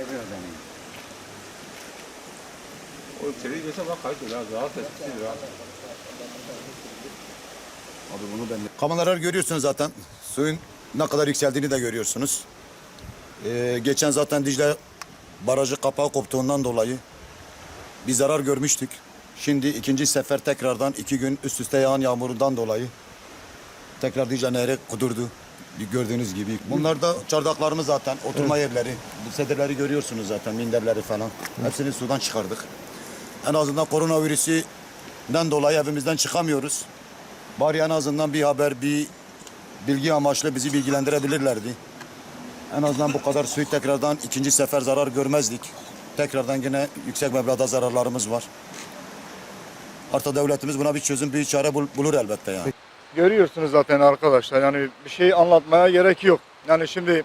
Tekrar deneyim. O içeri geçe bak kaç lira, rahat lira. Abi bunu ben Kameralar görüyorsunuz zaten. Suyun ne kadar yükseldiğini de görüyorsunuz. Ee, geçen zaten Dicle barajı kapağı koptuğundan dolayı bir zarar görmüştük. Şimdi ikinci sefer tekrardan iki gün üst üste yağan yağmurundan dolayı tekrar Dicle Nehri kudurdu. Gördüğünüz gibi. Bunlar da çardaklarımız zaten, oturma yerleri. Bu sedirleri görüyorsunuz zaten, minderleri falan. Hepsini sudan çıkardık. En azından koronavirüsünden dolayı evimizden çıkamıyoruz. Bari en azından bir haber, bir bilgi amaçlı bizi bilgilendirebilirlerdi. En azından bu kadar suyu tekrardan ikinci sefer zarar görmezdik. Tekrardan yine yüksek meblağda zararlarımız var. Artık devletimiz buna bir çözüm, bir çare bul- bulur elbette yani. Görüyorsunuz zaten arkadaşlar yani bir şey anlatmaya gerek yok. Yani şimdi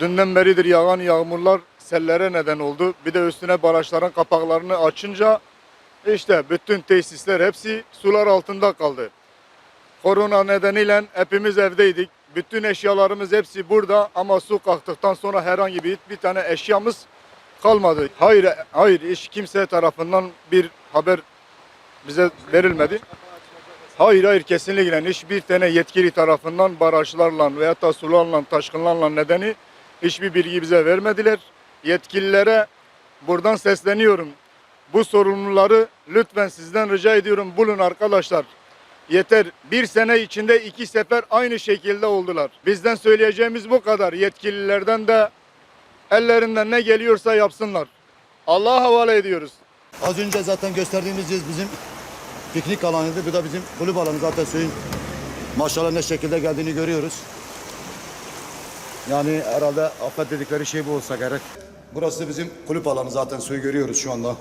dünden beridir yağan yağmurlar sellere neden oldu. Bir de üstüne barajların kapaklarını açınca işte bütün tesisler hepsi sular altında kaldı. Korona nedeniyle hepimiz evdeydik. Bütün eşyalarımız hepsi burada ama su kalktıktan sonra herhangi bir bir tane eşyamız kalmadı. Hayır, hayır hiç kimse tarafından bir haber bize verilmedi. Hayır hayır kesinlikle hiçbir tane yetkili tarafından barajlarla veya da sularla taşkınlarla nedeni hiçbir bilgi bize vermediler. Yetkililere buradan sesleniyorum. Bu sorumluları lütfen sizden rica ediyorum bulun arkadaşlar. Yeter. Bir sene içinde iki sefer aynı şekilde oldular. Bizden söyleyeceğimiz bu kadar. Yetkililerden de ellerinden ne geliyorsa yapsınlar. Allah'a havale ediyoruz. Az önce zaten gösterdiğimiz bizim piknik alanıydı. Bu da bizim kulüp alanı zaten suyun maşallah ne şekilde geldiğini görüyoruz. Yani herhalde afet dedikleri şey bu olsa gerek. Burası bizim kulüp alanı zaten suyu görüyoruz şu anda.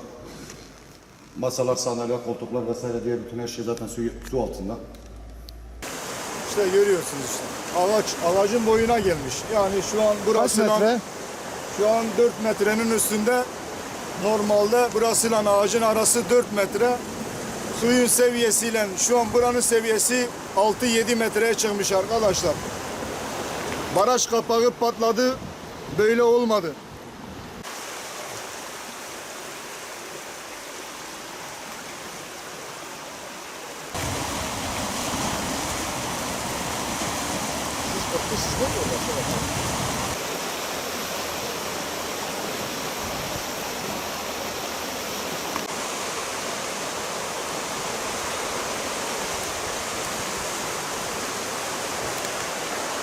Masalar, sandalye, koltuklar vesaire diye bütün her şey zaten su, su altında. İşte görüyorsunuz işte. Ağaç ağacın boyuna gelmiş. Yani şu an burası metre? Şu an 4 metrenin üstünde. Normalde burasıyla ağacın arası 4 metre. Suyun seviyesiyle şu an buranın seviyesi 6-7 metreye çıkmış arkadaşlar. Baraj kapağı patladı. Böyle olmadı. Sizde mi